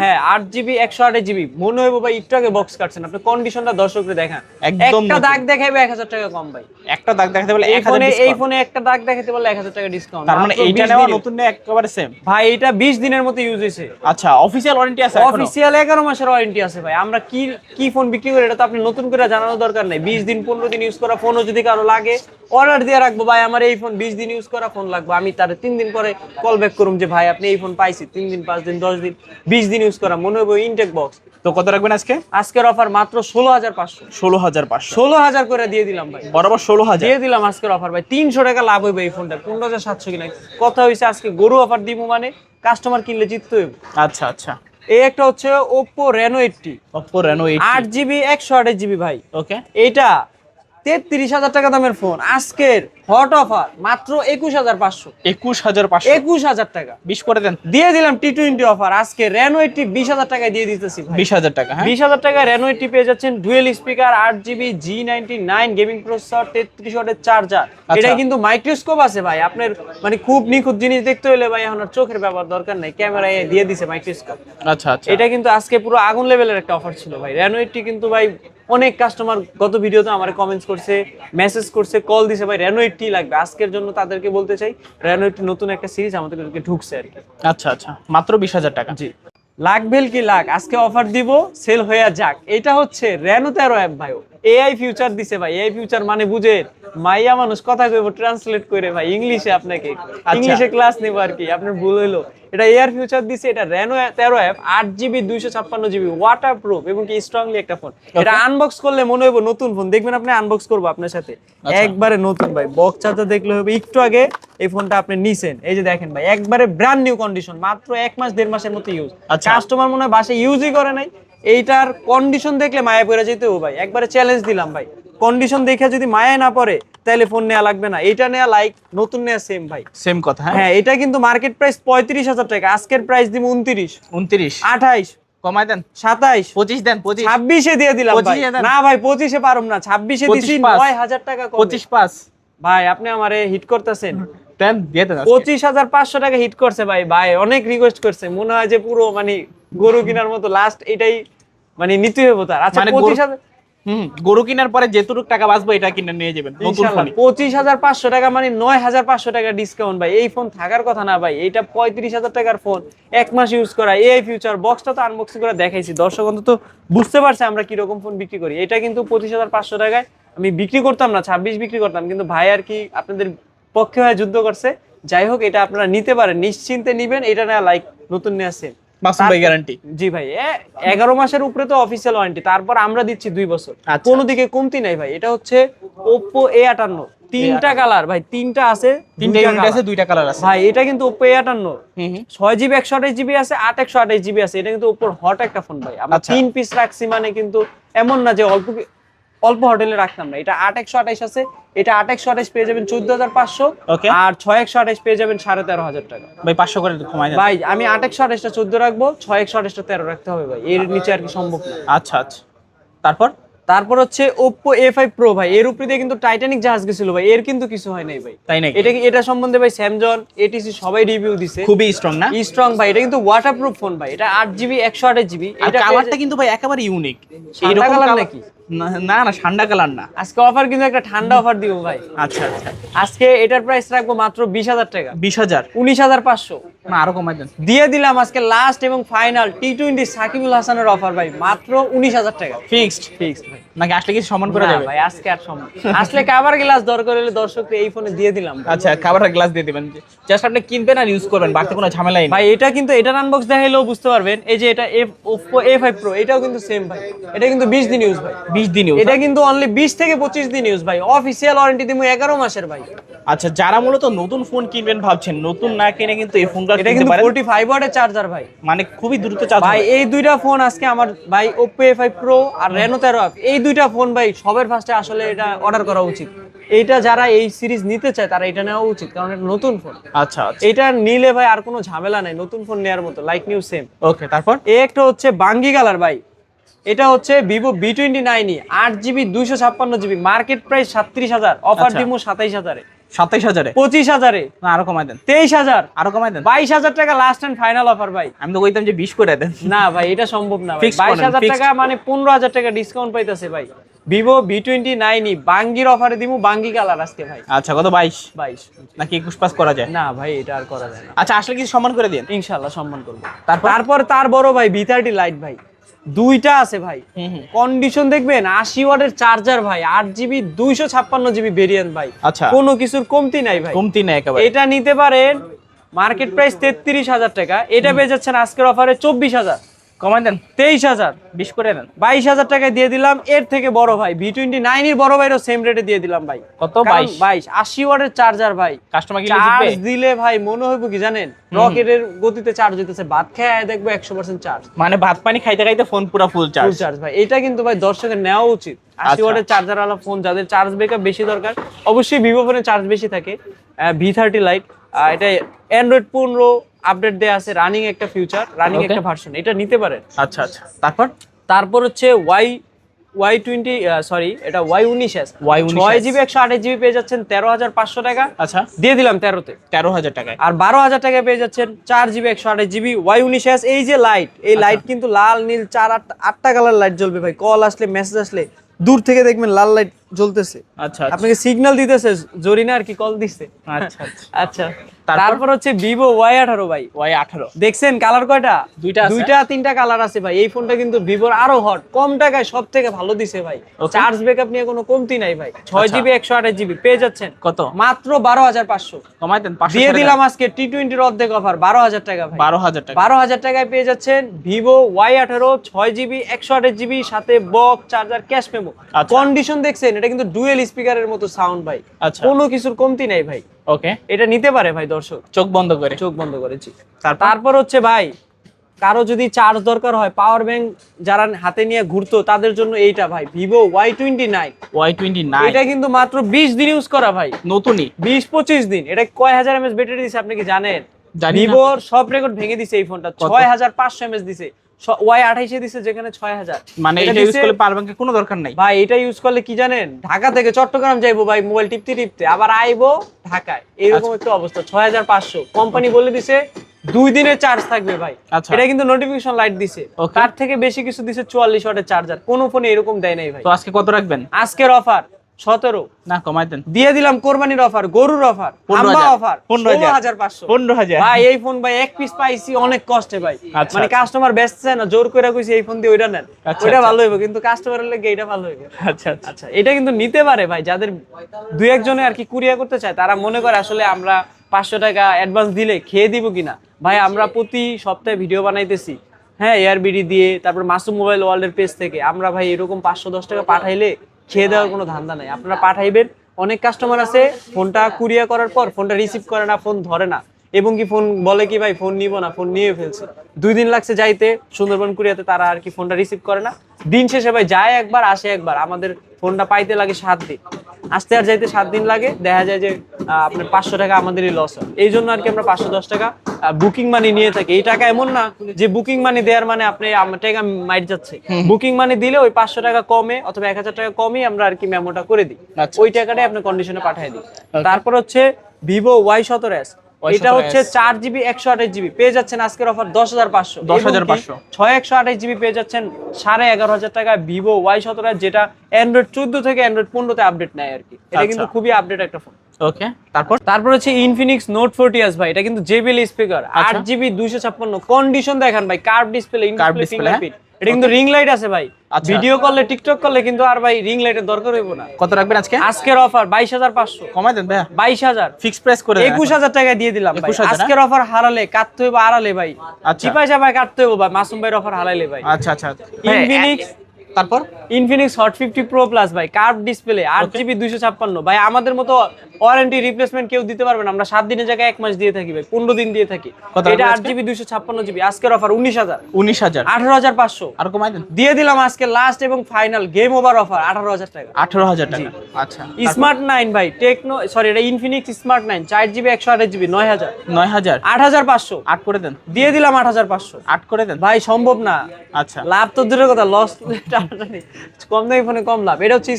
হ্যাঁ আট জিবি একশো আঠাশ জিবি। মনে হইব ভাই একটু আগে বক্স কাটছেন। আপনি কন্ডিশনটা দর্শকরে দেখান। একদম একটা দাগ দেখাইবে এক হাজার টাকা কম ভাই। একটা দাগ দেখাতে বলে এই ফোনে এই ফোনে একটা দাগ দেখাতে বললে এক হাজার টাকা ডিসকাউন্ট তার মানে এইটা নেওয়া নতুন নেওয়া একেবারে সেম ভাই এটা বিশ দিনের মতো ইউজ হয়েছে। আচ্ছা অফিসিয়াল ওয়ারেন্টি আছে অফিসিয়াল এগারো মাসের ওয়ারেন্টি আছে ভাই। আমরা কি কি ফোন বিক্রি করি এটা তো আপনি নতুন করে জানানোর দরকার নেই। বিশ দিন পনেরো দিন ইউজ করা ফোনও যদি কারও লাগে অর্ডার দিয়ে রাখব। ভাই আমার এই ফোন বিশ দিন ইউজ করা ফোন লাগবে। আমি তার তিন দিন পরে কল ব্যাক করুম যে ভাই আপনি এই ফোন পাইছি তিন দিন পাঁচ দিন দশ দিন বিশ দিন ইউজ করা। মনে হবে ইনটেক বক্স তো কত রাখবেন আজকে? আজকের অফার মাত্র ষোলো হাজার পাঁচশো। ষোলো হাজার পাঁচশো। ষোলো হাজার করে দিয়ে দিলাম ভাই। বরাবর ষোলো হাজার। দিয়ে দিলাম আজকের অফার ভাই। তিনশো টাকা লাভ হইবে এই ফোনটা পনেরো হাজার সাতশো কিনা। কথা হয়েছে আজকে গরু অফার দিব মানে কাস্টমার কিনলে জিততে হইব। আচ্ছা আচ্ছা। এই একটা হচ্ছে Oppo Reno eighty Oppo Reno আট জিবি একশো আঠাশ জিবি ভাই। ওকে এইটা তেত্রিশ হাজার টাকা দামের ফোন আজকের হট অফার মাত্র একুশ হাজার পাঁচশো। একুশ হাজার পাঁচশো। একুশ হাজার টাকা। বিশ করে দেন। দিয়ে দিলাম টি টোয়েন্টি অফার আজকে রেনো এইটটি বিশ হাজার টাকায় দিয়ে দিতেছি বিশ হাজার টাকা হ্যাঁ? বিশ হাজার টাকায় রেনো এইটটি পেয়ে যাচ্ছেন ডুয়েল স্পিকার আট GB G ninety nine gaming processor তেত্রিশ ওয়াটের চার্জার আচ্ছা। এটা কিন্তু মাইক্রোস্কোপ আছে ভাই। আপনার মানে খুব নিখুঁত জিনিস দেখতে হলে ভাই এখন চোখের ব্যবহার দরকার নাই। ক্যামেরা দিয়ে দিছে মাইক্রোস্কোপ আচ্ছা আচ্ছা। এটা কিন্তু আজকে পুরো আগুন লেভেলের একটা অফার ছিল ভাই। রেনো এইটটি কিন্তু ভাই অনেক কাস্টমার গত ভিডিওতে আমার কমেন্টস করছে মেসেজ করছে কল দিছে ভাই রেনো এইটটি লাগবে? আজকের জন্য তাদেরকে বলতে চাই রেনো একটি নতুন একটা সিরিজ আমাদেরকে ঢুকছে আর কি। আচ্ছা আচ্ছা। মাত্র বিশ হাজার টাকা। জি। লাখ ভেল কি লাখ? আজকে অফার দিব সেল হয়ে যাক। এটা হচ্ছে রেনো তেরো অ্যাপ ভাই এআই ফিউচার দিছে ভাই এআই ফিউচার মানে বুঝে মাইয়া মানুষ কথা কইব ট্রান্সলেট করে ভাই ইংলিশে আপনাকে। ইংলিশে ক্লাস নেব আর কি আপনার ভুল হইল। এটা এয়ার ফিউচার দিছে এটা রেনো তেরো অ্যাপ আট জিবি দুইশো ছাপ্পান্ন জিবি ওয়াটার প্রুফ এবং কি স্ট্রংলি একটা ফোন এটা আনবক্স করলে মনে হইব নতুন ফোন দেখবেন আপনি আনবক্স করব আপনার সাথে। আচ্ছা। একবারে নতুন ভাই বক্স চার্জার দেখলে হবে একটু আগে এই ফোনটা আপনি নিছেন। এই যে দেখেন ভাই একবারে ব্র্যান্ড নিউ কন্ডিশন মাত্র এক মাস দেড় মাসের মতো ইউজ আচ্ছা। কাস্টমার মনে হয় বাসায় ইউজই করে নাই। এইটার কন্ডিশন দেখলে মায়া পড়ে যেতে ও ভাই। একবারে চ্যালেঞ্জ দিলাম ভাই। কন্ডিশন দেখে যদি মায়া না পড়ে তাহলে ফোন নেওয়া লাগবে না। এটা নেওয়া লাইক নতুন নেওয়া সেম ভাই। সেম কথা হ্যাঁ? হ্যাঁ এটা কিন্তু মার্কেট প্রাইস পঁয়ত্রিশ হাজার টাকা। আজকের প্রাইস দিব উনত্রিশ। উনত্রিশ। আঠাইশ। কমায় দেন। সাতাইশ। পঁচিশ দেন পঁচিশ। ছাব্বিশে দিয়ে দিলাম ভাই। 25 এ দেন। না ভাই পঁচিশে পারুম না। ছাব্বিশে দিছি নয় হাজার টাকা পঁচিশ পাঁচ। ভাই আপনি আমারে হিট করতেছেন। দেন দিয়ে দেন আজকে। পঁচিশ হাজার পাঁচশো টাকা হিট করছে ভাই। ভাই অনেক রিকোয়েস্ট করছে। মনে হয় যে পুরো মানে গরু কেনার মতো লাস্ট এটাই মানে নিতে হবে তার। আচ্ছা মানে পঁচিশ হাজার হুম গরু কেনার পরে যেটুকু টাকা বাঁচবো এটা কিনে নিয়ে যাবেন পঁচিশ হাজার পাঁচশো টাকা মানে নয় হাজার পাঁচশো টাকা ডিসকাউন্ট ভাই। এই ফোন থাকার কথা না ভাই এটা পঁয়ত্রিশ হাজার টাকার ফোন এক মাস ইউজ করা এই ফিউচার বক্সটা তো আনবক্সিং করে দেখাইছি। দর্শক অন্তত বুঝতে পারছে আমরা কীরকম ফোন বিক্রি করি। এটা কিন্তু পঁচিশ হাজার পাঁচশো টাকায় আমি বিক্রি করতাম না ছাব্বিশ বিক্রি করতাম কিন্তু ভাই আর কি আপনাদের পক্ষে হয়ে যুদ্ধ করছে। যাই হোক এটা আপনারা নিতে পারেন নিশ্চিন্তে নিবেন এটা না লাইক নতুন নিয়ে আসেন মাসুম ভাই গ্যারান্টি জি ভাই এ- এগারো মাসের উপরে তো অফিসিয়াল ওয়ারেন্টি তারপর আমরা দিচ্ছি দুই বছর। আচ্ছা। কোনো দিকে কমতি নাই ভাই এটা হচ্ছে এ আটান্ন তিনটা কালার ভাই তিনটা আছে তিনটা ইউনিট আছে দুইটা কালার আছে। ভাই এটা কিন্তু ওপো এ আটান্ন ছয় জিবি একশো আঠাশ জিবি আছে আট একশো আঠাশ জিবি আছে এটা কিন্তু ওপর হট একটা ফোন ভাই। আমরা আচ্ছা। তিন পিস রাখছি মানে কিন্তু এমন না যে অল্প অল্প হোটেলে রাখতাম না। এটা আট একশো আঠাশ আছে। এটা আট একশো আঠাশ পেয়ে যাবেন চোদ্দ হাজার পাঁচশো. আর ছয় একশো আঠাশ পেয়ে যাবেন সাড়ে তেরো হাজার টাকা। ভাই পাঁচশো করে কমাই ভাই আমি আট একশো আঠাশটা চোদ্দ রাখব ছয় একশো আঠাশটা তেরো রাখতে হবে ভাই। এর নিচে আর কি সম্ভব না। আচ্ছা আচ্ছা। তারপর? তারপর হচ্ছে ওপ্পো এ ফাইভ প্রো ভাই। এর উপরে দিয়ে কিন্তু টাইটানিক জাহাজ গেছিল ভাই। এর কিন্তু কিছু হয় নাই ভাই। তাই নাকি? এটা কি এটা সম্বন্ধে ভাই স্যামজন এটিসি সবাই রিভিউ দিছে। খুবই স্ট্রং না? স্ট্রং ভাই। এটা কিন্তু ওয়াটারপ্রুফ ফোন ভাই। এটা আট জিবি একশো আঠাশ জিবি এটা কালারটা কিন্তু ভাই একেবারে ইউনিক colour colour- নাকি? না না ঠান্ডা কালার না। আজকে অফার কিন্তু একটা ঠান্ডা অফার দিব ভাই। আচ্ছা আচ্ছা। আজকে এটার প্রাইস রাখব মাত্র বিশ হাজার টাকা। বিশ হাজার? উনিশ হাজার পাঁচশো। না আরও কমাই দেন। দিয়ে দিলাম আজকে লাস্ট এবং ফাইনাল টি টোয়েন্টি সাকিবুল হাসানের অফার ভাই মাত্র উনিশ হাজার টাকা। ফিক্সড ফিক্সড ভাই। নাকি আসলে কি সমান করে না যাবে ভাই আজকে আর সম্ভব আসলে কাবার গ্লাস দরকার হলে দর্শককে এই ফোনে দিয়ে দিলাম। আচ্ছা খাবারের গ্লাস দিয়ে দিবেন। জাস্ট আপনি কিনবেন আর ইউজ করবেন বাড়তি কোনো ঝামেলাই নেই। ভাই এটা কিন্তু এটার আনবক্স দেখাইলেও বুঝতে পারবেন এই যে এটা এফ এটাও কিন্তু সেম ভাই। এটা কিন্তু বিশ দিন ইউজ ভাই। বিশ দিন use, এটা? কিন্তু অনলি বিশ থেকে পঁচিশ দিন ইউজ ভাই। অফিসিয়াল ওয়ারেন্টি দিব এগারো মাসের ভাই। আচ্ছা যারা মূলত নতুন ফোন কিনবেন ভাবছেন নতুন না কিনে কিন্তু এই ফোনটা এটা কিন্তু ফাইভ ওয়াটের চার্জার ভাই। মানে খুবই দ্রুত চার্জ ভাই এই দুইটা ফোন আজকে আমার ভাই ওপো এ ফাইভ প্রো আর রেনো তেরো এই দুইটা ফোন ভাই সবার ফার্স্টে আসলে এটা অর্ডার করা উচিত। এইটা যারা এই সিরিজ নিতে চায় তারা এটা নেওয়া উচিত কারণ এটা নতুন ফোন আচ্ছা আচ্ছা। এটা নিলে ভাই আর কোনো ঝামেলা নাই নতুন ফোন নেওয়ার মতো লাইক নিউ সেম ওকে তারপর? এ একটা হচ্ছে বাঙ্গি কালার ভাই। এটা হচ্ছে ভিভো বি টোয়েন্টি নাইন আট জিবি দুইশো ছাপ্পান্ন জিবি মার্কেট প্রাইস সাতত্রিশ হাজার অফার ডিমো দিব সাতাইশ হাজারে। সাতাইশ হাজারে? পঁচিশ হাজারে। না আরও কমাই দেন। তেইশ হাজার। আরও কমাই দেন। বাইশ হাজার টাকা লাস্ট অ্যান্ড ফাইনাল অফার ভাই। আমি তো কইতাম যে বিশ করে দেন। না ভাই এটা সম্ভব না বাইশ হাজার টাকা মানে পনেরো হাজার টাকা ডিসকাউন্ট পাইতেছে ভাই। ভিভো বি টোয়েন্টি নাইনই বাঙ্গির অফারে দিব বাঙ্গি কালার আজকে ভাই। আচ্ছা কত? বাইশ। বাইশ। নাকি একুশ পাস করা যায়? না ভাই এটা আর করা যায় না। আচ্ছা আসলে কি সম্মান করে দিন ইনশাল্লাহ সম্মান করব। তারপর? তারপর তার বড় ভাই ভি থার্টি লাইট ভাই। দুইটা আছে ভাই। কন্ডিশন দেখবেন আশি ওয়ার্ডের চার্জার ভাই আট জিবি দুইশো ছাপ্পান্ন জিবি ভেরিয়েন্ট ভাই। আচ্ছা। কোনো কিছুর কমতি নাই ভাই। কমতি নাই এটা নিতে পারেন মার্কেট প্রাইস তেত্রিশ হাজার টাকা। এটা পেয়ে যাচ্ছেন আজকের অফারে চব্বিশ হাজার। কমাই দেন তেইশ হাজার বিশ করে দেন বাইশ হাজার টাকায় দিয়ে দিলাম এর থেকে বড় ভাই ভি টোয়েন্টি নাইনের বড় ভাইরও সেম রেটে দিয়ে দিলাম ভাই। কত? 22? বাইশ। আশি ওয়াটের চার্জার ভাই। কাস্টমার কি চার্জ দিলে ভাই মনে হইব কি জানেন? রকেটের গতিতে চার্জ হইতেছে ভাত খেয়ে দেখব একশো পার্সেন্ট চার্জ মানে ভাত পানি খাইতে খাইতে ফোন পুরো ফুল ফুল চার্জ চার্জ ভাই। এটা কিন্তু ভাই দর্শকের নেওয়া উচিত। আশি। ওয়াটের চার্জার ওয়ালা ফোন যাদের চার্জ ব্যাকআপ বেশি দরকার অবশ্যই ভিভো ফোনে চার্জ বেশি থাকে ভি থার্টি লাইট এটা অ্যান্ড্রয়েড পনেরো আপডেট দেওয়া আছে রানিং একটা ফিউচার রানিং একটা ভার্সন এটা নিতে পারেন। আচ্ছা আচ্ছা। তারপর? তারপর হচ্ছে ওয়াই ওয়াই টোয়েন্টি সরি এটা ওয়াই উনিশ এস Y19s ছয় জিবি একশো আঠাশ জিবি পেয়ে যাচ্ছেন তেরো হাজার পাঁচশো টাকা। আচ্ছা। দিয়ে দিলাম তেরোতে। তেরো হাজার টাকায়। আর বারো হাজার টাকায় পেয়ে যাচ্ছেন চার জিবি একশো আঠাশ জিবি ওয়াই উনিশ এস এই যে লাইট এই আচ্ছা। লাইট কিন্তু লাল নীল চার আটটা আটটা কালার লাইট জ্বলবে ভাই। কল আসলে মেসেজ আসলে দূর থেকে দেখবেন লাল লাইট জ্বলতেছে। আচ্ছা আপনাকে সিগন্যাল দিতেছে জরিনা আর কি কল দিচ্ছে আচ্ছা আচ্ছা। আচ্ছা। তারপর? হচ্ছে ভিভো ওয়াই আঠারো ভাই ওয়াই আঠারো। দেখছেন কালার কয়টা? দুইটা দুইটা তিনটা কালার আছে ভাই। এই ফোনটা কিন্তু ভিভোর আরও হট কম টাকায় সব থেকে ভালো দিছে ভাই. চার্জ ব্যাকআপ নিয়ে কোনো কমতি নাই ভাই। ছয় আচ্ছা। জিবি একশো আঠাশ জিবি পেয়ে যাচ্ছেন। কত? মাত্র বারো হাজার পাঁচশো। কমাই দেন দিয়ে দিলাম আজকে টি টোয়েন্টির অর্ধেক অফার বারো হাজার টাকা ভাই। বারো হাজার টাকা। বারো হাজার টাকায় পেয়ে যাচ্ছেন ভিভো ওয়াই আঠারো ছয় জিবি একশো আঠাশ জিবি সাথে বক চার্জার ক্যাশ মেমো। কন্ডিশন দেখছেন এটা কিন্তু ডুয়েল স্পিকারের মতো সাউন্ড ভাই। আচ্ছা। কোনো কিছুর কমতি নাই ভাই। ওকে এটা নিতে পারে ভাই দর্শক। চোখ বন্ধ করে। চোখ বন্ধ করেছি তারপর? হচ্ছে ভাই কারও যদি চার্জ দরকার হয় পাওয়ার ব্যাংক যারা হাতে নিয়ে ঘুরতো তাদের জন্য এইটা ভাই Vivo Y twenty nine Y twenty nine এটা কিন্তু মাত্র বিশ দিন ইউজ করা ভাই। নতুনই। বিশ পঁচিশ দিন। এটা কয় হাজার এমএস ব্যাটারি দিছে আপনি কি জানেন? ভিভোর সব রেকর্ড ভেঙে দিছে এই ফোনটা ছয় হাজার পাঁচশো এমএস দিছে। ওয়াই আঠাইশে দিছে যেখানে ছয় হাজার। মানে এটা ইউজ করলে পাওয়ার ব্যাংকের কোনো দরকার নাই। ভাই এটা ইউজ করলে কি জানেন? ঢাকা থেকে চট্টগ্রাম যাইবো ভাই মোবাইল টিপতে টিপতে। আবার আইবো ঢাকায়। এরকম আচ্ছা। একটা অবস্থা ছয় হাজার পাঁচশো। কোম্পানি বলে দিছে দুই দিনের চার্জ থাকবে ভাই। আচ্ছা। এটা কিন্তু নোটিফিকেশন লাইট দিছে. তার থেকে বেশি কিছু দিছে চুয়াল্লিশ ওয়াটের চার্জার কোন ফোনে এরকম দেয় নাই ভাই। তো আজকে কত রাখবেন? আজকের অফার সতেরো। না কমাই দেন। দিয়ে দিলাম কোরবানির অফার গরুর অফার আম্বা অফার পনেরো হাজার। পাঁচশো। পনেরো হাজার। ভাই এই ফোন ভাই এক পিস পাইছি অনেক কষ্টে ভাই। আচ্ছা, মানে। কাস্টমার ব্যস্ত না জোর করে কইছি এই ফোন দিয়ে ওইটা নেন। আচ্ছা, ওইটা আচ্ছা। ভালো হইব কিন্তু কাস্টমারের লেগে এটা ভালো হইব। আচ্ছা আচ্ছা। এটা কিন্তু নিতে পারে ভাই যাদের দুই একজনে আর কি কুরিয়া করতে চায় তারা মনে করে আসলে আমরা পাঁচশো টাকা অ্যাডভান্স দিলে খেয়ে দিব কিনা। ভাই আমরা প্রতি সপ্তাহে ভিডিও বানাইতেছি। হ্যাঁ এয়ারবিডি দিয়ে তারপর মাসুম মোবাইল ওয়ার্ল্ডের পেজ থেকে। আমরা ভাই এরকম পাঁচশো দশ টাকা পাঠাইলে খেয়ে দেওয়ার কোনো ধান্দা নাই। আপনারা পাঠাইবেন, অনেক কাস্টমার আছে ফোনটা কুরিয়া করার পর ফোনটা রিসিভ করে না ফোন ধরে না। এবং কি ফোন বলে কি, ভাই ফোন নিব না ফোন নিয়ে ফেলছে। দুই দিন লাগছে যাইতে, সুন্দরবন কুরিয়াতে তারা আর কি ফোনটা রিসিভ করে না। দিন শেষে ভাই, যায় একবার, আসে একবার। আমাদের ফোনটা পাইতে লাগে সাত দিন। আসতে আর যাইতে সাত দিন লাগে দেখা যায় যে আপনার পাঁচশো টাকা আমাদেরই লস হয়। এই জন্য আর কি আমরা পাঁচশো দশ টাকা বুকিং মানি নিয়ে থাকি। এই টাকা এমন না যে বুকিং মানি দেওয়ার মানে আপনি আমার টাকা মাইট যাচ্ছে। বুকিং মানি দিলে ওই পাঁচশো টাকা কমে অথবা এক হাজার টাকা কমে আমরা আর কি মেমোটা করে দিই। আচ্ছা। ওই টাকাটাই আপনার কন্ডিশনে পাঠিয়ে দিই। তারপর হচ্ছে ভিভো ওয়াই সতেরো এস এটা হচ্ছে চার জিবি একশো আঠাশ জিবি। পেয়ে যাচ্ছেন আজকের অফার দশ হাজার পাঁচশো। 10,500 ছয় একশো আঠাশ জিবি পেয়ে যাচ্ছেন সাড়ে এগারো হাজার টাকা ভিভো ওয়াই সতেরো যেটা অ্যান্ড্রয়েড চোদ্দ থেকে অ্যান্ড্রয়েড পনেরোতে আপডেট নেয় আর কি। এটা আচ্ছা। কিন্তু খুবই আপডেট একটা ফোন ওকে তারপর? তারপর হচ্ছে ইনফিনিক্স নোট ফোরটি এস ভাই এটা কিন্তু জেবিএল স্পিকার আট জিবি দুইশো ছাপ্পান্ন। কন্ডিশন দেখান ভাই কার্ভ ডিসপ্লে Curved ডিসপ্লে এটা কিন্তু রিং লাইট আছে ভাই। আচ্ছা। ভিডিও করলে টিকটক করলে কিন্তু আর ভাই রিং লাইটের দরকার হইব না। কত রাখবেন আজকে? আজকের অফার বাইশ হাজার পাঁচশো। কমাই দেন ভাইয়া। বাইশ হাজার। ফিক্স প্রাইস করে একুশ হাজার টাকা দিয়ে দিলাম আজকের অফার হারালে কাটতে হইব আড়ালে ভাই। আচ্ছা। চিপাই চাপাই কাটতে হইব ভাই? মাসুম ভাইয়ের অফার হারাইলে ভাই। আচ্ছা আচ্ছা। Infinix তারপর? Infinix hot fifty pro plus ভাই কার্ভ ডিসপ্লে আট জিবি দুইশো ছাপ্পান্ন। ভাই আমাদের মতো ওয়ারেন্টি রিপ্লেসমেন্ট কেউ দিতে পারবে না। আমরা সাত দিনের জায়গায় এক মাস দিয়ে থাকি ভাই পনেরো দিন দিয়ে থাকি। এটা আট জিবি দুইশো ছাপ্পান্ন জিবি আজকের অফার উনিশ হাজার। উনিশ হাজার। আঠারো হাজার পাঁচশো। আর কমাই দেন। দিয়ে দিলাম আজকে লাস্ট এবং ফাইনাল গেম ওভার অফার আঠারো হাজার টাকা। আঠারো হাজার টাকা। আচ্ছা। স্মার্ট নাইন ভাই টেকনো সরি এটা ইনফিনিক্স স্মার্ট নাইন চার জিবি একশো আঠাশ জিবি নয় হাজার। নয় হাজার। আট হাজার পাঁচশো। আট করে দেন। দিয়ে দিলাম আট হাজার পাঁচশো। আট করে দেন। ভাই সম্ভব না। আচ্ছা। লাভ তো দূরের কথা লস কম দামি ফোনে কম লাভ। এটা হচ্ছে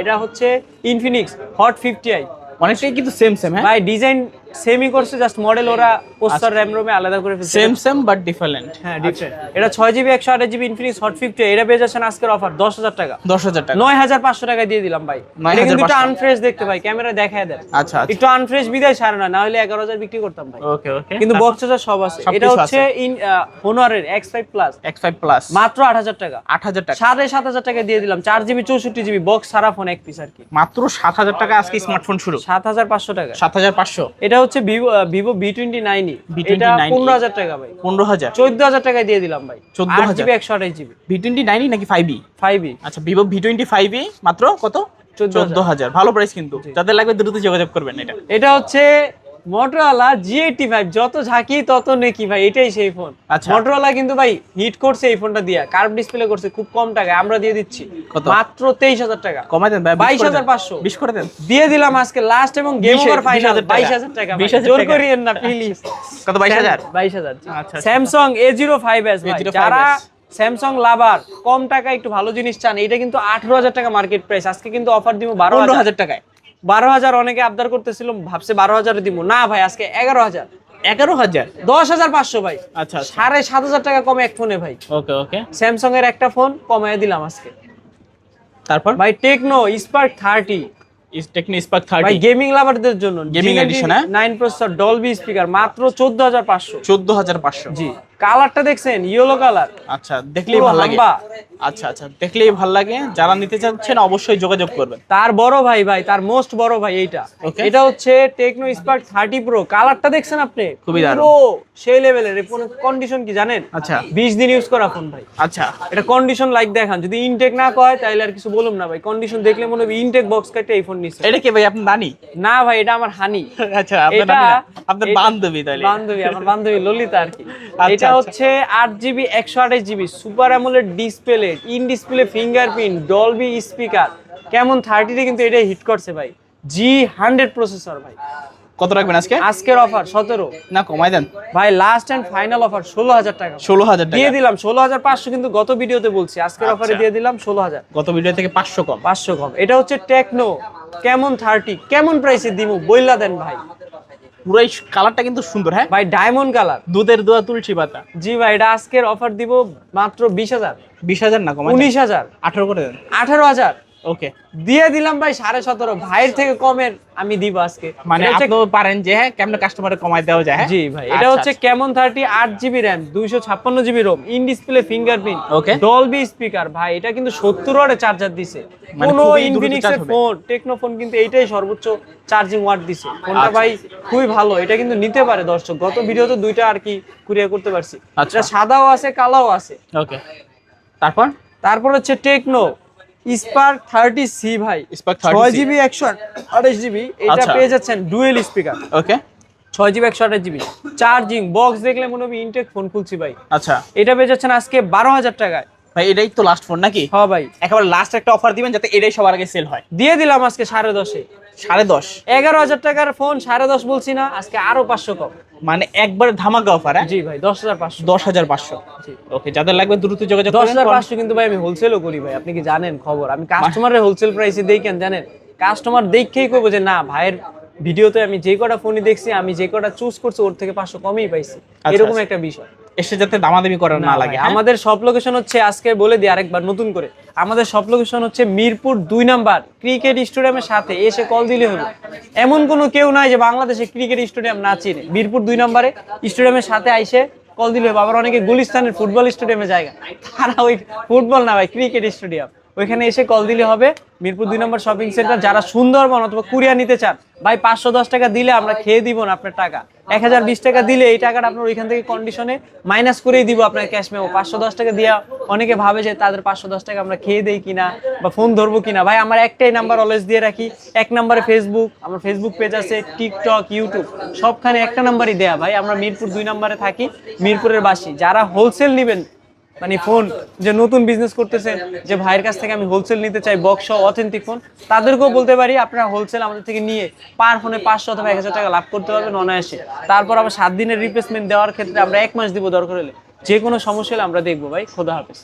এটা হচ্ছে ইনফিনিক্স হট ফিফটি আই অনেকটাই কিন্তু সেম সেম হ্যাঁ? ভাই ডিজাইন সেমই করছে জাস্ট মডেল ওরা পোস্টার র্যাম রোমে আলাদা করে ফেলছে। সেম সেম বাট ডিফারেন্ট হ্যাঁ ডিফারেন্ট এটা ছয় জিবি একশো আঠাশ জিবি ইনফিনিক্স হট ফিফটি এটা পেয়ে যাচ্ছেন আজকের অফার দশ হাজার টাকা। দশ হাজার টাকা। নয় হাজার পাঁচশো টাকা দিয়ে দিলাম ভাই। এটা কিন্তু একটু আনফ্রেশ দেখতে ভাই ক্যামেরা দেখায় দেন। আচ্ছা আচ্ছা। একটু আনফ্রেশ বিদায় সারে না হলে এগারো হাজার বিক্রি করতাম ভাই। ওকে ওকে কিন্তু বক্স সব আছে। এটা হচ্ছে ইন হোনারের X five plus X five plus মাত্র আট হাজার টাকা। আট হাজার টাকা। সাড়ে সাত হাজার টাকা দিয়ে দিলাম। চার জিবি চৌষট্টি জিবি বক্স সারা ফোন এক পিস আর কি। মাত্র সাত হাজার টাকা আজকে স্মার্টফোন শুরু। সাত হাজার পাঁচশো টাকা। সাত হাজার পাঁচশো। এটা হচ্ছে ভিভো ভিভো বি টোয়েন্টি নাইনই V29 এটা পনেরো হাজার টাকা ভাই। পনেরো হাজার? চোদ্দ হাজার টাকায় দিয়ে দিলাম ভাই। 14,000 আট জিবি একশো আঠাশ জিবি ভি টোয়েন্টি নাইন নাকি ফাইভ ফাইভ আচ্ছা ভিভো ভি টোয়েন্টি ফাইভ মাত্র কত? চোদ্দ হাজার। ভালো প্রাইস কিন্তু। যাদের লাগবে দ্রুত যোগাযোগ করবেন এটা। এটা হচ্ছে মোটরওয়ালা জি এইটি ফাইভ যত ঝাঁকি তত নেকি ভাই এটাই সেই ফোন আচ্ছা। মোটরওয়ালা কিন্তু ভাই হিট করছে এই ফোনটা দিয়া। কার্ভ ডিসপ্লে করছে খুব কম টাকায় আমরা দিয়ে দিচ্ছি। মাত্র তেইশ হাজার টাকা। কমাই দেন ভাই বাইশ হাজার পাঁচশো। বিশ করে দেন। দিয়ে দিলাম আজকে লাস্ট এবং গেম ওভার ফাইনাল বাইশ হাজার টাকা জোর করিয়েন না প্লিজ কত বাইশ হাজার? বাইশ হাজার আচ্ছা, আচ্ছা। Samsung A zero five S যারা স্যামসাং লাভার কম টাকায় একটু ভালো জিনিস চান এটা কিন্তু আঠারো হাজার টাকা মার্কেট প্রাইস আজকে কিন্তু অফার দিব বারো হাজার টাকায়। বারো হাজার অনেকে আবদার করতেছিল ভাবছে বারো হাজার দিব। না ভাই আজকে এগারো হাজার। এগারো হাজার? দশ হাজার পাঁচশো ভাই। আচ্ছা আচ্ছা। সাড়ে সাত হাজার টাকা কমে এক ফোনে ভাই। ওকে ওকে। স্যামসাং এর একটা ফোন কমায় দিলাম আজকে। তারপর? ভাই Tecno Spark thirty Tecno Spark ভাই গেমিং লাভারদের জন্য। Edition, হ্যাঁ? নাইন প্রসেসর ডলবি স্পিকার মাত্র চোদ্দ হাজার পাঁচশো। চোদ্দ হাজার পাঁচশো। জি। কালারটা দেখছেন? ইয়েলো কালার আচ্ছা দেখলেই ভালো লাগে। আচ্ছা আচ্ছা দেখলেই ভালো লাগে। যারা নিতে চাচ্ছেন অবশ্যই যোগাযোগ করবেন। তার বড় ভাই ভাই তার মোস্ট বড় ভাই এইটা। এটা হচ্ছে টেকনো স্পার্ক থার্টি প্রো কালারটা দেখছেন আপনি? খুবই দারুণ। পুরো সেই লেভেলের ফোনের কন্ডিশন কি জানেন? আচ্ছা। বিশ দিন ইউজ করা ফোন ভাই। আচ্ছা। এটা কন্ডিশন লাইক দেখান। যদি ইনটেক না কয় তাহলে আর কিছু বলুম না ভাই। কন্ডিশন দেখলে মনে হবে ইনটেক বক্স কাটে এই ফোন নিচ্ছে এটা কি ভাই আপনার নানি? না ভাই এটা আমার হানি। আচ্ছা আপনার? আপনার বান্ধবী তাহলে বান্ধবী আমার বান্ধবী ললিতা আর কি। আচ্ছা, এটা আচ্ছা। হচ্ছে আট জিবি একশো আঠাশ GB super AMOLED display in display fingerprint Dolby speaker. কেমন থার্টিতে কিন্তু এটাই হিট করছে ভাই। জি হান্ড্রেড প্রসেসর ভাই। কত রাখবেন আজকে? আজকের অফার সতেরো। না কমাই দেন। ভাই লাস্ট এন্ড ফাইনাল অফার ষোলো হাজার টাকা। ষোলো হাজার টাকা। দিয়ে দিলাম ষোলো হাজার পাঁচশো কিন্তু গত ভিডিওতে বলছি আজকের অফারে আচ্ছা। দিয়ে দিলাম ষোলো হাজার। গত ভিডিও থেকে পাঁচশো কম। পাঁচশো কম। এটা হচ্ছে টেকনো কেমন থার্টি কেমন প্রাইসে দিমু? বইলা দেন ভাই। পুরাই কালারটা কিন্তু সুন্দর হ্যাঁ? ভাই ডায়মন্ড কালার দুধের দোয়া তুলসী পাতা। জি ভাই এটা আজকের অফার দিব মাত্র বিশ হাজার। বিশ হাজার না কম উনিশ হাজার। আঠারো করে দেন। আঠারো হাজার। ওকে দিয়ে দিলাম ভাই সাড়ে সতেরো। ভাইয়ের থেকে কমের আমি দিব আজকে। মানে আপনিও পারেন যে হ্যাঁ কেমন কাস্টমারে কমাই দেওয়া যায় হ্যাঁ? জি ভাই এটা আচ্ছা, হচ্ছে কেমন থার্টি আট জিবি র্যাম দুইশো ছাপ্পান্ন GB ROM in display fingerprint Okay. Dolby speaker ভাই এটা কিন্তু সত্তর ওয়াটে চার্জার দিছে। মানে কোন ইনফিনিক্স charge এর হবে। ফোন টেকনো ফোন কিন্তু এইটাই সর্বোচ্চ চার্জিং ওয়াট দিছে। ফোনটা আচ্ছা। ভাই খুবই ভালো এটা কিন্তু নিতে পারে দর্শক। গত ভিডিওতে দুইটা আর কি কুরিয়ার করতে পারছি। আচ্ছা। সাদাও আছে কালাও আছে। ওকে তারপর? তারপর হচ্ছে টেকনো স্পার্ক থার্টি সি ভাই। স্পার্ক 30C ছয় জিবি একশো আঠাশ জিবি। এটা আচ্ছা। পেয়ে যাচ্ছেন ডুয়েল স্পিকার ওকে ছয় জিবি একশো আঠাশ জিবি। চার্জিং বক্স দেখলে মনে হবে ইনটেক ফোন খুলছি ভাই। আচ্ছা। এটা পেয়ে যাচ্ছেন আজকে বারো হাজার টাকায়। ভাই এটাই তো লাস্ট ফোন নাকি? হ্যাঁ ভাই। একেবারে লাস্ট একটা অফার দিবেন যাতে এটাই সবার আগে সেল হয়। দিয়ে দিলাম আজকে সাড়ে দশে। সাড়ে দশ। এগারো হাজার টাকার ফোন সাড়ে দশ বলছি না আজকে আরও পাঁচশো কম। মানে একবার ধামাকা অফার হ্যাঁ? জি ভাই দশ হাজার পাঁচশো। দশ হাজার পাঁচশো। ওকে যাদের লাগবে দ্রুত যোগাযোগ দশ হাজার পাঁচশো কিন্তু ভাই আমি হোলসেলও করি ভাই আপনি কি জানেন খবর? আমি কাস্টমারের হোলসেল প্রাইসে দেখেন কেন জানেন? কাস্টমার দেখেই করব যে না ভাইয়ের ভিডিওতে আমি যে কটা ফোনই দেখছি আমি যে কটা চুজ করছি ওর থেকে পাঁচশো কমই পাইছি। এরকম একটা বিষয়। এসে যাতে দামাদামি করার না না লাগে হ্যাঁ? আমাদের সব লোকেশন হচ্ছে আজকে বলে দিই আরেকবার নতুন করে। আমাদের সব লোকেশন হচ্ছে মিরপুর দুই নাম্বার ক্রিকেট স্টেডিয়ামের সাথে এসে কল দিলে হলো। এমন কোনো কেউ নাই যে বাংলাদেশে ক্রিকেট স্টেডিয়াম না চিনে। মিরপুর দুই নাম্বারে স্টেডিয়ামের সাথে আইসে কল দিলে হবে আবার অনেকে গুলিস্তানের ফুটবল স্টেডিয়ামে জায়গা। তারা ওই ফুটবল না ভাই ক্রিকেট স্টেডিয়াম ওইখানে এসে কল দিলে হবে। মিরপুর দুই নম্বর শপিং সেন্টার যারা সুন্দরবন অথবা কুরিয়া নিতে চান, ভাই পাঁচশো দশ টাকা দিলে আমরা খেয়ে দিব না আপনার টাকা। এক হাজার বিশ টাকা দিলে এই টাকাটা আপনার ওইখান থেকে কন্ডিশনে মাইনাস করেই দিব আপনার ক্যাশ মেমো পাঁচশো দশ টাকা দিয়া অনেকে ভাবে যে তাদের পাঁচশো দশ টাকা আমরা খেয়ে দেই কিনা বা ফোন ধরবো কিনা। ভাই, আমার একটাই নাম্বার অলওয়েজ দিয়ে রাখি। এক নাম্বারে ফেসবুক আমার ফেসবুক পেজ আছে টিকটক ইউটিউব সবখানে একটা নাম্বারই দেয়া। ভাই, আমরা মিরপুর দুই নাম্বারে থাকি, মিরপুরের বাসী। যারা হোলসেল নেবেন মানে ফোন যে নতুন বিজনেস করতেছেন যে ভাইয়ের কাছ থেকে আমি হোলসেল নিতে চাই বক্স অথেন্টিক ফোন তাদেরকেও বলতে পারি আপনারা হোলসেল আমাদের থেকে নিয়ে পার ফোনে পাঁচশো অথবা এক হাজার টাকা লাভ করতে পারবেন অনায়াসে। তারপর আবার সাত দিনের রিপ্লেসমেন্ট দেওয়ার ক্ষেত্রে আমরা এক মাস দিব দরকার হলে, যে কোনো সমস্যা হলে আমরা দেখব ভাই। খোদা হাফেজ।